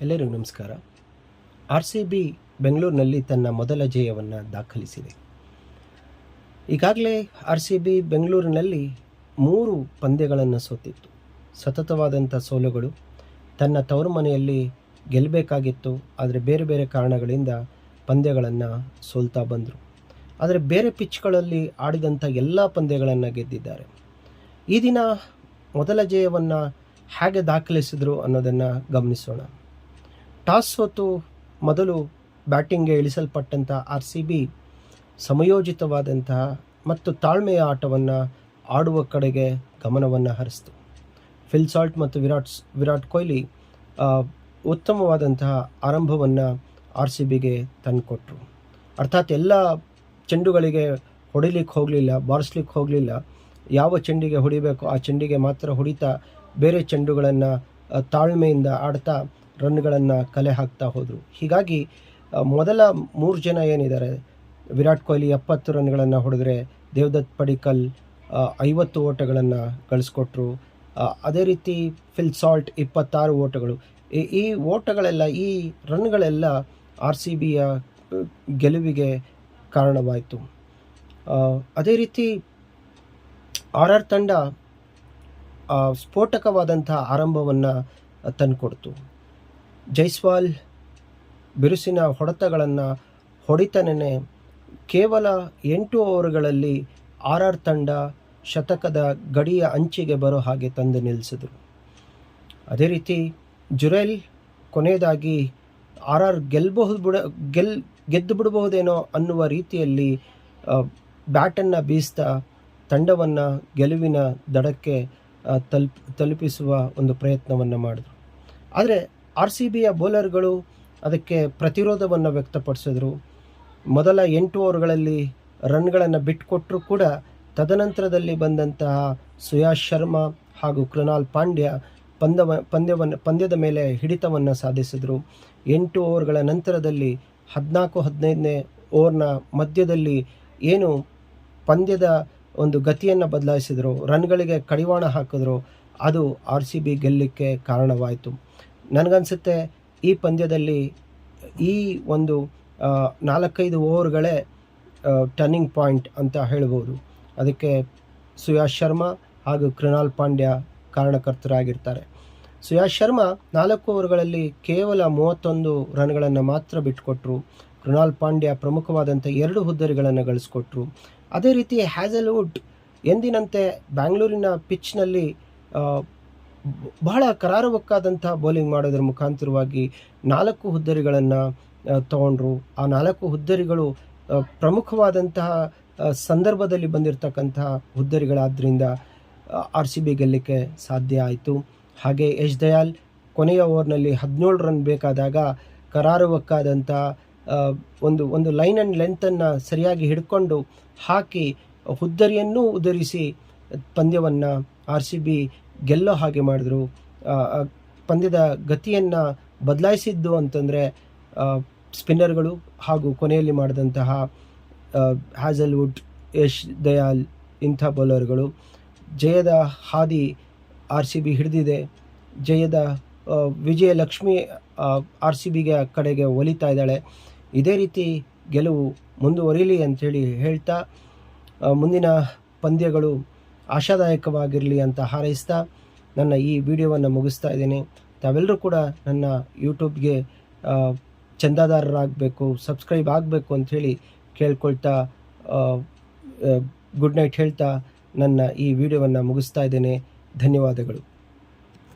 ಎಲ್ಲರಿಗೂ ನಮಸ್ಕಾರ. R C B ಬೆಂಗಳೂರಿನಲ್ಲಿ ತನ್ನ ಮೊದಲ ಜಯವನ್ನು ದಾಖಲಿಸಿದೆ. ಈಗಾಗಲೇ ಆರ್ ಸಿ ಬಿ ಬೆಂಗಳೂರಿನಲ್ಲಿ ಮೂರು ಪಂದ್ಯಗಳನ್ನು ಸೋತಿತ್ತು. ಸತತವಾದಂಥ ಸೋಲುಗಳು, ತನ್ನ ತವರು ಮನೆಯಲ್ಲಿ ಗೆಲ್ಲಬೇಕಾಗಿತ್ತು, ಆದರೆ ಬೇರೆ ಬೇರೆ ಕಾರಣಗಳಿಂದ ಪಂದ್ಯಗಳನ್ನು ಸೋಲ್ತಾ ಬಂದರು. ಆದರೆ ಬೇರೆ ಪಿಚ್ಗಳಲ್ಲಿ ಆಡಿದಂಥ ಎಲ್ಲ ಪಂದ್ಯಗಳನ್ನು ಗೆದ್ದಿದ್ದಾರೆ. ಈ ದಿನ ಮೊದಲ ಜಯವನ್ನು ಹೇಗೆ ದಾಖಲಿಸಿದ್ರು ಅನ್ನೋದನ್ನು ಗಮನಿಸೋಣ. ಟಾಸ್ ಸೋತು ಮೊದಲು ಬ್ಯಾಟಿಂಗ್ಗೆ ಇಳಿಸಲ್ಪಟ್ಟಂಥ ಆರ್ ಸಿ ಬಿ ಸಮಯೋಚಿತವಾದಂತಹ ಮತ್ತು ತಾಳ್ಮೆಯ ಆಟವನ್ನು ಆಡುವ ಕಡೆಗೆ ಗಮನವನ್ನು ಹರಿಸ್ತು. ಫಿಲ್ ಸಾಲ್ಟ್ ಮತ್ತು ವಿರಾಟ್ ವಿರಾಟ್ ಕೊಹ್ಲಿ ಉತ್ತಮವಾದಂತಹ ಆರಂಭವನ್ನು ಆರ್ ಸಿ ಬಿಗೆ ತಂದುಕೊಟ್ರು. ಅರ್ಥಾತ್ ಎಲ್ಲ ಚೆಂಡುಗಳಿಗೆ ಹೊಡಿಲಿಕ್ಕೆ ಹೋಗಲಿಲ್ಲ ಬಾರಿಸ್ಲಿಕ್ಕೆ ಹೋಗಲಿಲ್ಲ. ಯಾವ ಚೆಂಡಿಗೆ ಹೊಡಿಬೇಕು ಆ ಚೆಂಡಿಗೆ ಮಾತ್ರ ಹೊಡಿತಾ ಬೇರೆ ಚೆಂಡುಗಳನ್ನು ತಾಳ್ಮೆಯಿಂದ ಆಡ್ತಾ ರನ್ಗಳನ್ನು ಕಲೆ ಹಾಕ್ತಾ ಹೋದರು. ಹೀಗಾಗಿ ಮೊದಲ ಮೂರು ಜನ ಏನಿದ್ದಾರೆ, ವಿರಾಟ್ ಕೊಹ್ಲಿ ಎಪ್ಪತ್ತು ರನ್ಗಳನ್ನು ಹೊಡೆದ್ರೆ ದೇವದತ್ ಪಡಿಕಲ್ ಐವತ್ತು ಓಟಗಳನ್ನು ಗಳಿಸ್ಕೊಟ್ರು. ಅದೇ ರೀತಿ ಫಿಲ್ ಸಾಲ್ಟ್ ಇಪ್ಪತ್ತಾರು ಓಟಗಳು. ಈ ಓಟಗಳೆಲ್ಲ, ಈ ರನ್ಗಳೆಲ್ಲ ಆರ್ ಸಿ ಬಿಯ ಗೆಲುವಿಗೆ ಕಾರಣವಾಯಿತು. ಅದೇ ರೀತಿ ಆರ್ ಆರ್ ತಂಡ ಸ್ಫೋಟಕವಾದಂಥ ಆರಂಭವನ್ನು ತಂದುಕೊಡ್ತು. ಜೈಸ್ವಾಲ್ ಬಿರುಸಿನ ಹೊಡೆತಗಳನ್ನು ಹೊಡಿತನೇ ಕೇವಲ ಎಂಟು ಓವರ್ಗಳಲ್ಲಿ ಆರ್ ಆರ್ ತಂಡ ಶತಕದ ಗಡಿಯ ಅಂಚಿಗೆ ಬರೋ ಹಾಗೆ ತಂದು ನಿಲ್ಲಿಸಿದರು ಅದೇ ರೀತಿ ಜುರೆಲ್ ಕೊನೆಯದಾಗಿ ಆರ್ ಆರ್ ಗೆಲ್ಲಬಹುದು ಬಿಡ, ಗೆಲ್, ಗೆದ್ದು ಬಿಡಬಹುದೇನೋ ಅನ್ನುವ ರೀತಿಯಲ್ಲಿ ಬ್ಯಾಟನ್ನು ಬೀಸ್ತಾ ತಂಡವನ್ನು ಗೆಲುವಿನ ದಡಕ್ಕೆ ತಲುಪ, ತಲುಪಿಸುವ ಒಂದು ಪ್ರಯತ್ನವನ್ನು ಮಾಡಿದ್ರು. ಆದರೆ ಆರ್ ಸಿ ಬಿಯ ಬೌಲರ್ಗಳು ಅದಕ್ಕೆ ಪ್ರತಿರೋಧವನ್ನು ವ್ಯಕ್ತಪಡಿಸಿದ್ರು. ಮೊದಲ ಎಂಟು ಓವರ್ಗಳಲ್ಲಿ ರನ್ಗಳನ್ನು ಬಿಟ್ಟುಕೊಟ್ಟರು ಕೂಡ ತದನಂತರದಲ್ಲಿ ಬಂದಂತಹ ಸುಯಾಶ್ ಶರ್ಮಾ ಹಾಗೂ ಕೃಣಾಲ್ ಪಾಂಡ್ಯ ಪಂದವ, ಪಂದ್ಯವನ್ನು, ಪಂದ್ಯದ ಮೇಲೆ ಹಿಡಿತವನ್ನು ಸಾಧಿಸಿದರು. ಎಂಟು ಓವರ್ಗಳ ನಂತರದಲ್ಲಿ ಹದಿನಾಲ್ಕು, ಹದಿನೈದನೇ ಓವರ್ನ ಮಧ್ಯದಲ್ಲಿ ಏನು ಪಂದ್ಯದ ಒಂದು ಗತಿಯನ್ನು ಬದಲಾಯಿಸಿದರು, ರನ್ಗಳಿಗೆ ಕಡಿವಾಣ ಹಾಕಿದ್ರು, ಅದು ಆರ್ ಸಿ ಬಿ ಗೆಲ್ಲಕ್ಕೆ ಕಾರಣವಾಯಿತು. ನನಗನ್ಸುತ್ತೆ ಈ ಪಂದ್ಯದಲ್ಲಿ ಈ ಒಂದು ನಾಲ್ಕೈದು ಓವರ್ಗಳೇ ಟರ್ನಿಂಗ್ ಪಾಯಿಂಟ್ ಅಂತ ಹೇಳ್ಬೋದು. ಅದಕ್ಕೆ ಸುಯಾಶ್ ಶರ್ಮಾ ಹಾಗೂ ಕೃಣಾಲ್ ಪಾಂಡ್ಯ ಕಾರಣಕರ್ತರಾಗಿರ್ತಾರೆ. ಸುಯಾಶ್ ಶರ್ಮಾ ನಾಲ್ಕು ಓವರ್ಗಳಲ್ಲಿ ಕೇವಲ ಮೂವತ್ತೊಂದು ರನ್ಗಳನ್ನು ಮಾತ್ರ ಬಿಟ್ಟುಕೊಟ್ರು ಕೃಣಾಲ್ ಪಾಂಡ್ಯ ಪ್ರಮುಖವಾದಂಥ ಎರಡು ಹುದ್ದರಿಗಳನ್ನು ಗಳಿಸ್ಕೊಟ್ರು. ಅದೇ ರೀತಿ ಹ್ಯಾಸಲ್ವುಡ್ ಎಂದಿನಂತೆ ಬ್ಯಾಂಗ್ಳೂರಿನ ಪಿಚ್ನಲ್ಲಿ ಬಹಳ ಕರಾರುವಕ್ಕಾದಂಥ ಬೌಲಿಂಗ್ ಮಾಡೋದ್ರ ಮುಖಾಂತರವಾಗಿ ನಾಲ್ಕು ಹುದ್ದರಿಗಳನ್ನು ತಗೊಂಡ್ರು. ಆ ನಾಲ್ಕು ಹುದ್ದರಿಗಳು ಪ್ರಮುಖವಾದಂತಹ ಸಂದರ್ಭದಲ್ಲಿ ಬಂದಿರತಕ್ಕಂತಹ ಹುದ್ದರಿಗಳಾದ್ದರಿಂದ ಆರ್ ಸಿ ಬಿ ಗೆಲ್ಲಕ್ಕೆ ಸಾಧ್ಯ ಆಯಿತು. ಹಾಗೆ ಯಶ್ ದಯಾಲ್ ಕೊನೆಯ ಓವರ್ನಲ್ಲಿ ಹದಿನೇಳು ರನ್ ಬೇಕಾದಾಗ ಕರಾರುವಕ್ಕಾದಂಥ ಒಂದು ಒಂದು ಲೈನ್ ಆ್ಯಂಡ್ ಲೆಂತನ್ನು ಸರಿಯಾಗಿ ಹಿಡ್ಕೊಂಡು ಹಾಕಿ ಹುದ್ದರಿಯನ್ನು ಉದರಿಸಿ ಪಂದ್ಯವನ್ನು ಆರ್ ಸಿ ಬಿ ಗೆಲ್ಲೋ ಹಾಗೆ ಮಾಡಿದ್ರು. ಪಂದ್ಯದ ಗತಿಯನ್ನು ಬದಲಾಯಿಸಿದ್ದು ಅಂತಂದರೆ ಸ್ಪಿನ್ನರ್ಗಳು ಹಾಗೂ ಕೊನೆಯಲ್ಲಿ ಮಾಡಿದಂತಹ ಹ್ಯಾಸಲ್ವುಡ್, ಯಶ್ ದಯಾಲ್ ಇಂಥ ಬೌಲರ್ಗಳು. ಜಯದ ಹಾದಿ ಆರ್ ಸಿ ಬಿ ಹಿಡಿದಿದೆ. ಜಯದ ವಿಜಯಲಕ್ಷ್ಮಿ ಆರ್ ಸಿ ಬಿಗೆ ಕಡೆಗೆ ಒಲಿತಾ ಇದ್ದಾಳೆ. ಇದೇ ರೀತಿ ಗೆಲುವು ಮುಂದುವರಿಲಿ ಅಂಥೇಳಿ ಹೇಳ್ತಾ ಮುಂದಿನ ಪಂದ್ಯಗಳು ಆಶಾದಾಯಕವಾಗಿರಲಿ ಅಂತ ಹಾರೈಸ್ತಾ ನನ್ನ ಈ ವಿಡಿಯೋವನ್ನು ಮುಗಿಸ್ತಾ ಇದ್ದೀನಿ. ತಾವೆಲ್ಲರೂ ಕೂಡ ನನ್ನ ಯೂಟ್ಯೂಬ್ಗೆ ಚಂದಾದಾರರಾಗಬೇಕು, ಸಬ್ಸ್ಕ್ರೈಬ್ ಆಗಬೇಕು ಅಂಥೇಳಿ ಕೇಳ್ಕೊಳ್ತಾ ಗುಡ್ ನೈಟ್ ಹೇಳ್ತಾ ನನ್ನ ಈ ವಿಡಿಯೋವನ್ನು ಮುಗಿಸ್ತಾ ಇದ್ದೇನೆ. ಧನ್ಯವಾದಗಳು.